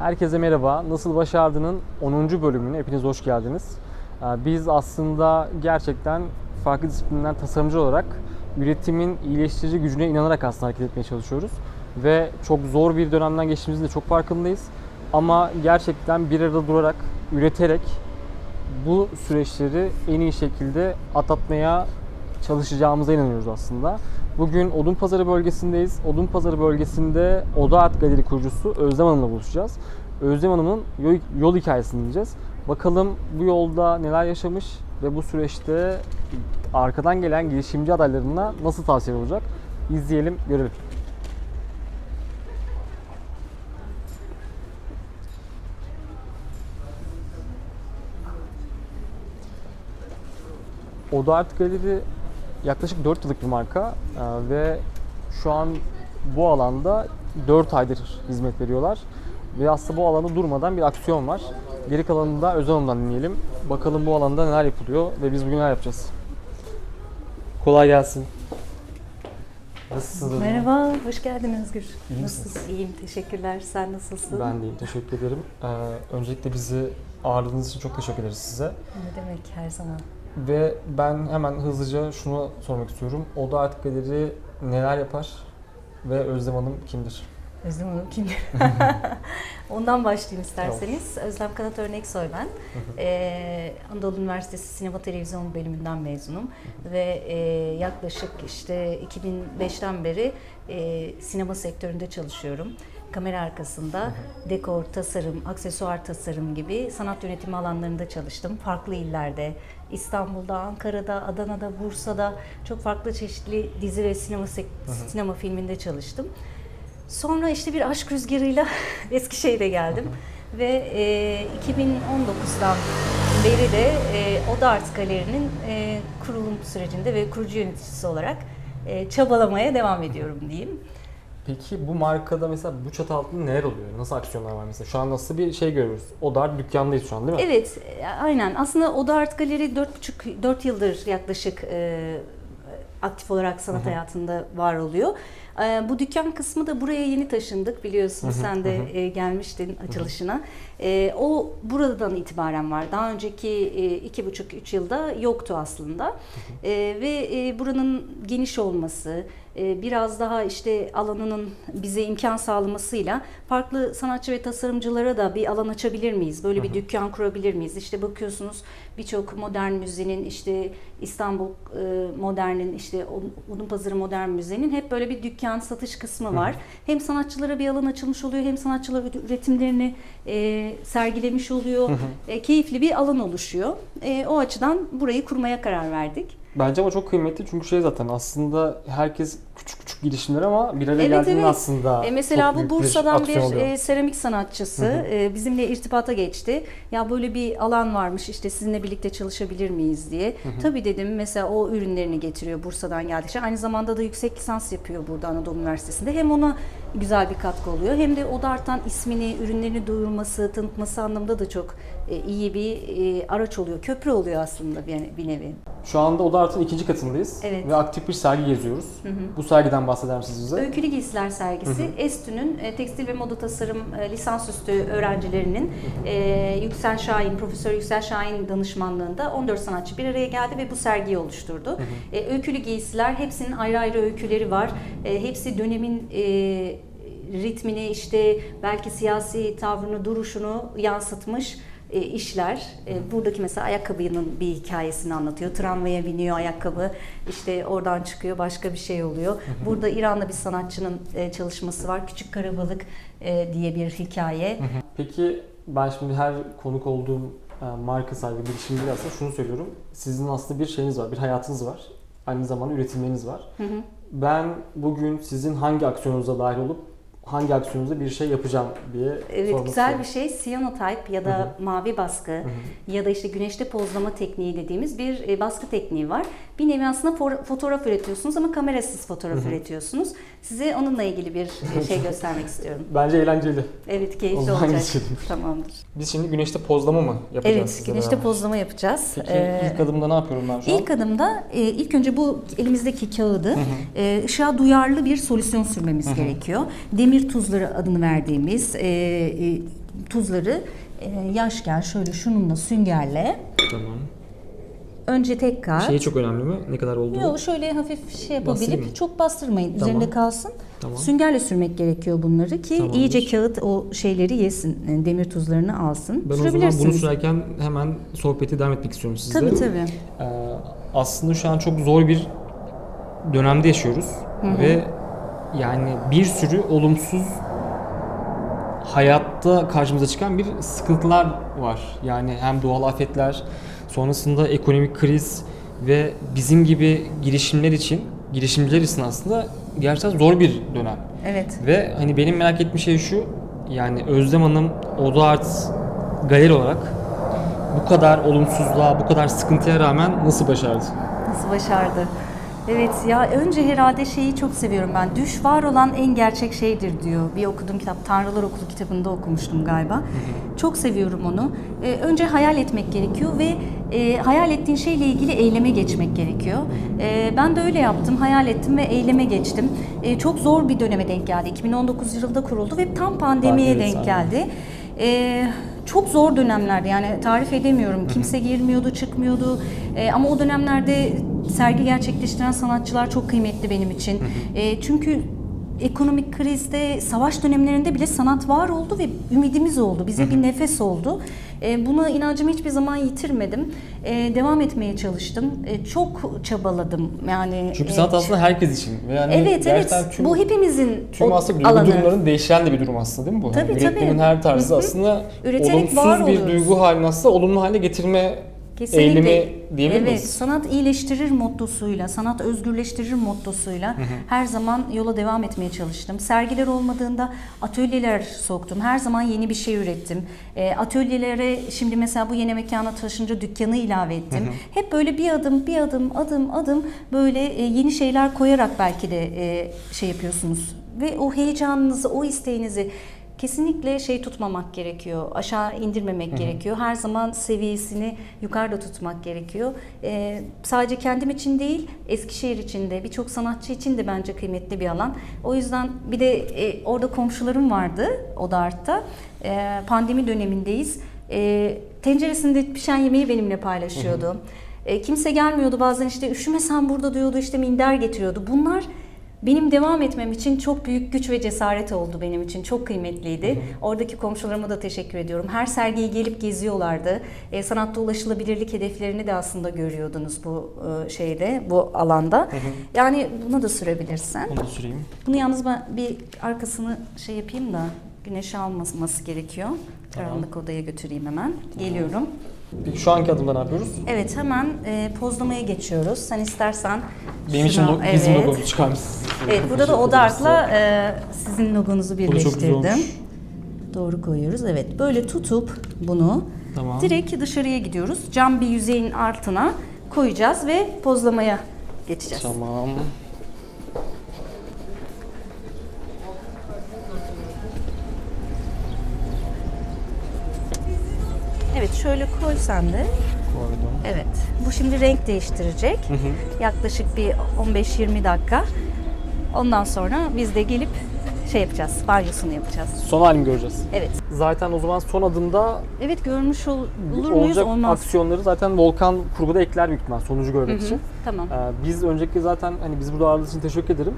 Herkese merhaba. Nasıl Başardığının 10. bölümüne hepiniz hoş geldiniz. Ee, Biz aslında gerçekten farklı disiplinler tasarımcı olarak üretimin iyileştirici gücüne inanarak aslında hareket etmeye çalışıyoruz. Ve çok zor bir dönemden geçtiğimizin de çok farkındayız. Ama gerçekten bir arada durarak, üreterek bu süreçleri en iyi şekilde atlatmaya çalışacağımıza inanıyoruz aslında. Bugün Odunpazarı bölgesindeyiz. Odunpazarı bölgesinde Oda Art Galeri kurucusu Özlem Hanım'la buluşacağız. Özlem Hanım'ın yol, yol hikayesini dinleyeceğiz. Bakalım bu yolda neler yaşamış ve bu süreçte arkadan gelen girişimci adaylarına nasıl tavsiye olacak? İzleyelim, görelim. Oda Art Galeri yaklaşık 4 yıllık bir marka Ee, ve şu an bu alanda 4 aydır hizmet veriyorlar. Ve aslında bu alanda durmadan bir aksiyon var. Geri kalanını da Özlem Hanım'dan dinleyelim. Bakalım bu alanda neler yapılıyor ve biz bugün neler yapacağız. Kolay gelsin. Nasılsınız? Merhaba, hoş geldin Özgür. İyi Nasılsın? misiniz? İyiyim, teşekkürler. Sen nasılsın? Ben deyim, teşekkür ederim. Ee, öncelikle bizi ağırladığınız için çok teşekkür ederiz size. Ne demek her zaman. Ve ben hemen hızlıca şunu sormak istiyorum. Oda Art Galeri neler yapar ve Özlem Hanım kimdir? Özlem Hanım kim? Ondan başlayayım isterseniz. Özlem Kanat Örneksoy ben. Ee, Anadolu Üniversitesi Sinema Televizyon bölümünden mezunum. Ve e, yaklaşık işte 2005'ten beri e, sinema sektöründe çalışıyorum. Kamera arkasında dekor, tasarım, aksesuar tasarım gibi sanat yönetimi alanlarında çalıştım. Farklı illerde, İstanbul'da, Ankara'da, Adana'da, Bursa'da çok farklı çeşitli dizi ve sinema sinema filminde çalıştım. Sonra işte bir aşk rüzgarıyla Eskişehir'e geldim ve e, 2019'dan beri de e, Oda Art Galeri'nin e, kurulum sürecinde ve kurucu yöneticisi olarak e, çabalamaya devam ediyorum diyeyim. Peki bu markada mesela bu çatı altında neler oluyor? Nasıl aksiyonlar var mesela? Şu an nasıl bir şey görüyoruz? Oda Art dükkandayız şu an değil mi? Evet, e, aynen. Aslında Oda Art Galeri 4,5 4 yıldır yaklaşık e, aktif olarak sanat hayatında var oluyor. E, bu dükkan kısmı da buraya yeni taşındık biliyorsun sen de e, gelmiştin açılışına. E, o buradan itibaren var. Daha önceki e, iki buçuk üç yılda yoktu aslında. E, ve e, buranın geniş olması, e, biraz daha işte alanının bize imkan sağlamasıyla farklı sanatçı ve tasarımcılara da bir alan açabilir miyiz? Böyle bir dükkan kurabilir miyiz? İşte bakıyorsunuz birçok modern müzenin işte İstanbul e, Modern'in işte Odunpazarı Modern Müze'nin hep böyle bir dükkan satış kısmı var. Hem sanatçılara bir alan açılmış oluyor hem sanatçılar üretimlerini e, sergilemiş oluyor. E, keyifli bir alan oluşuyor. E, o açıdan burayı kurmaya karar verdik. Bence ama çok kıymetli çünkü şey zaten aslında herkes küçük küçük girişimler ama bir araya Evet, geldiğinde evet. aslında E, mesela bu Bursa'dan bir, oluyor. e, seramik sanatçısı e, bizimle irtibata geçti. Ya böyle bir alan varmış işte sizinle birlikte çalışabilir miyiz diye. Tabii dedim mesela o ürünlerini getiriyor Bursa'dan geldikçe. Aynı zamanda da yüksek lisans yapıyor burada Anadolu Üniversitesi'nde. Hem ona güzel bir katkı oluyor hem de Odart'tan ismini, ürünlerini duyurması, tanıtması anlamında da çok e, iyi bir e, araç oluyor. Köprü oluyor aslında bir, bir nevi. Şu anda Oda Art'ın ikinci katındayız Evet. ve aktif bir sergi geziyoruz. Bu sergiden bahseder misiniz bize? Öykülü Giysiler sergisi ESTÜ'nün e, tekstil ve moda tasarım e, lisansüstü öğrencilerinin e, Yüksel Şahin, Profesör Yüksel Şahin danışmanlığında 14 sanatçı bir araya geldi ve bu sergiyi oluşturdu. E, öykülü giysiler hepsinin ayrı ayrı öyküleri var. E, hepsi dönemin e, ritmini işte belki siyasi tavrını, duruşunu yansıtmış e, işler. E, buradaki mesela ayakkabının bir hikayesini anlatıyor. Tramvaya biniyor ayakkabı. işte oradan çıkıyor başka bir şey oluyor. Burada İranlı bir sanatçının e, çalışması var. Küçük Karabalık e, diye bir hikaye. Peki ben şimdi her konuk olduğum e, marka sahibi girişimci aslında şunu söylüyorum. Sizin aslında bir şeyiniz var, bir hayatınız var. Aynı zamanda üretimleriniz var. Hı hı. Ben bugün sizin hangi aksiyonunuza dahil olup hangi aksiyonunuzda bir şey yapacağım diye Evet sormak güzel istiyorum. bir şey Cyanotype ya da mavi baskı ya da işte güneşte pozlama tekniği dediğimiz bir e, baskı tekniği var. Bir nevi aslında for- fotoğraf üretiyorsunuz ama kamerasız fotoğraf üretiyorsunuz. Size onunla ilgili bir e, şey göstermek istiyorum. Bence eğlenceli. Evet keyifli olacak. geçelim. Tamamdır. Biz şimdi güneşte pozlama mı yapacağız Evet güneşte beraber? pozlama yapacağız. Peki Ee, ilk adımda ne yapıyorum ben şu an? İlk adımda e, ilk önce bu elimizdeki kağıdı e, ışığa duyarlı bir solüsyon sürmemiz gerekiyor. Demir demir tuzları adını verdiğimiz e, e, tuzları e, yaşken şöyle şununla süngerle Tamam. önce tek kat. Şey çok önemli mi? Ne kadar olduğu? Yok şöyle hafif şey Bastırayım yapabilip mı? çok bastırmayın. Tamam. Üzerinde kalsın. Tamam. Süngerle sürmek gerekiyor bunları ki Tamamdır. iyice kağıt o şeyleri yesin. e, Demir tuzlarını alsın. Ben o zaman bunu sürerken hemen sohbeti devam etmek istiyorum sizle. Tabii tabii. Ee, aslında şu an çok zor bir dönemde yaşıyoruz ve yani bir sürü olumsuz hayatta karşımıza çıkan bir sıkıntılar var. Yani hem doğal afetler, sonrasında ekonomik kriz ve bizim gibi girişimler için, girişimciler için aslında gerçekten zor bir dönem. Evet. Ve hani benim merak ettiğim şey şu, yani Özlem Hanım Oda Art galeri olarak bu kadar olumsuzluğa, bu kadar sıkıntıya rağmen nasıl başardı? Nasıl başardı? Evet ya önce herhalde şeyi çok seviyorum ben. Düş var olan en gerçek şeydir diyor. Bir okuduğum kitap Tanrılar Okulu kitabında okumuştum galiba. Çok seviyorum onu. Ee, önce hayal etmek gerekiyor ve e, hayal ettiğin şeyle ilgili eyleme geçmek gerekiyor. Ee, ben de öyle yaptım. Hayal ettim ve eyleme geçtim. Ee, çok zor bir döneme denk geldi. 2019 yılında kuruldu ve tam pandemiye Evet, denk geldi. Ee, çok zor dönemlerdi yani tarif edemiyorum. Kimse girmiyordu, çıkmıyordu. Ee, ama o dönemlerde sergi gerçekleştiren sanatçılar çok kıymetli benim için. Ee, çünkü ekonomik krizde, savaş dönemlerinde bile sanat var oldu ve ümidimiz oldu. Bize bir nefes oldu. Ee, buna inancımı hiçbir zaman yitirmedim. Ee, devam etmeye çalıştım. Ee, çok çabaladım. Yani Çünkü e, sanat aslında herkes için. Yani Evet evet. tüm, Bu hepimizin tüm aslında duygu alanı. durumların değişen de bir durum aslında değil mi bu? Tabii, hani üretimin tabii. her tarzı Hı hı. aslında Üreterek var olumsuz bir oluyoruz. duygu halini aslında olumlu hale getirme Kesinlikle. eylemi diyebilir Evet, miyiz? sanat iyileştirir mottosuyla, sanat özgürleştirir mottosuyla her zaman yola devam etmeye çalıştım. Sergiler olmadığında atölyeler soktum. Her zaman yeni bir şey ürettim. E, atölyelere şimdi mesela bu yeni mekana taşınca dükkanı ilave ettim. Hep böyle bir adım, bir adım, adım, adım böyle e, yeni şeyler koyarak belki de e, şey yapıyorsunuz. Ve o heyecanınızı, o isteğinizi Kesinlikle şey tutmamak gerekiyor, aşağı indirmemek gerekiyor. Her zaman seviyesini yukarıda tutmak gerekiyor. Ee, sadece kendim için değil, Eskişehir için de, birçok sanatçı için de bence kıymetli bir alan. O yüzden bir de e, orada komşularım vardı, Oda Art'ta. Ee, pandemi dönemindeyiz. Ee, tenceresinde pişen yemeği benimle paylaşıyordu. Ee, kimse gelmiyordu bazen işte üşümesen burada diyordu, işte minder getiriyordu. Bunlar benim devam etmem için çok büyük güç ve cesaret oldu benim için. Çok kıymetliydi. Oradaki komşularıma da teşekkür ediyorum. Her sergiyi gelip geziyorlardı. E, sanatta ulaşılabilirlik hedeflerini de aslında görüyordunuz bu e, şeyde, bu alanda. Yani bunu da sürebilirsin. Onu da süreyim. Bunu yalnız ben bir arkasını şey yapayım da güneşe almaması gerekiyor. Karanlık odaya götüreyim hemen. Geliyorum. Peki şu anki adımda ne yapıyoruz? Evet hemen e, pozlamaya geçiyoruz. Sen istersen Benim için şuna- lo- bizim evet. logomuzu çıkar mısınız? Evet burada da Teşekkür Oda ederim size. Art'la e, sizin logonuzu Bu da çok güzel birleştirdim. olmuş. Doğru koyuyoruz. Evet böyle tutup bunu Tamam. direkt dışarıya gidiyoruz. Cam bir yüzeyin altına koyacağız ve pozlamaya geçeceğiz. Tamam. Evet şöyle koy sen de. Koydum. Evet. Bu şimdi renk değiştirecek. Hı hı. Yaklaşık bir 15-20 dakika. Ondan sonra biz de gelip şey yapacağız. Banyosunu yapacağız. Son halini göreceğiz. Evet. Zaten o zaman son adımda Evet görmüş ol- olur muyuz? olacak Olmaz. aksiyonları zaten Volkan kurguda ekler büyük ihtimal sonucu görmek Hı hı. için. Tamam. Ee, biz önceki zaten hani biz burada ağırladığınız için teşekkür ederim.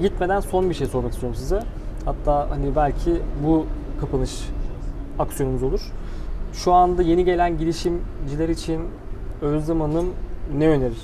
Gitmeden son bir şey sormak istiyorum size. Hatta hani belki bu kapanış aksiyonumuz olur. Şu anda yeni gelen girişimciler için Özlem Hanım ne önerir?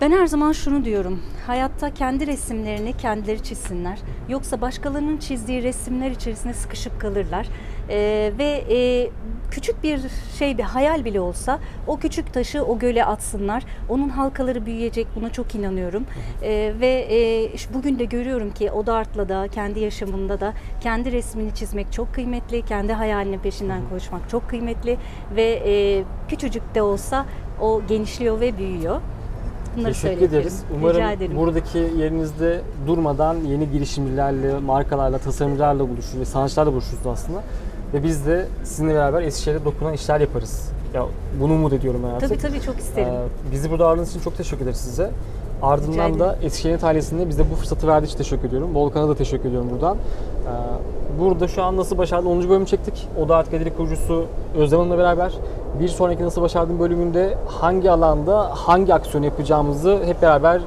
Ben her zaman şunu diyorum. Hayatta kendi resimlerini kendileri çizsinler. Yoksa başkalarının çizdiği resimler içerisinde sıkışıp kalırlar. Ee, ve e, küçük bir şey bir hayal bile olsa o küçük taşı o göle atsınlar. Onun halkaları büyüyecek buna çok inanıyorum. Ee, ve e, bugün de görüyorum ki Oda Art'la da kendi yaşamında da kendi resmini çizmek çok kıymetli. Kendi hayalinin peşinden koşmak çok kıymetli. Ve e, küçücük de olsa o genişliyor ve büyüyor. Bunları Teşekkür ederiz. Rica Umarım ederim. buradaki yerinizde durmadan yeni girişimcilerle, markalarla, tasarımcılarla buluşuruz ve sanatçılarla buluşuruz aslında. Ve biz de sizinle beraber Eskişehir'de dokunan işler yaparız. Ya bunu umut ediyorum ben artık. Tabii tabii çok isterim. Ee, bizi burada ağırladığınız için çok teşekkür ederiz size. Ardından da ederim. Eskişehir ailesinde bize bu fırsatı verdiği için teşekkür ediyorum. Volkan'a da teşekkür ediyorum buradan. Ee, Burada şu an Nasıl Başardın 10. bölümü çektik. Oda Art Galeri kurucusu Özlem Hanım'la beraber. Bir sonraki Nasıl Başardın bölümünde hangi alanda hangi aksiyon yapacağımızı hep beraber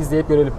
izleyip görelim.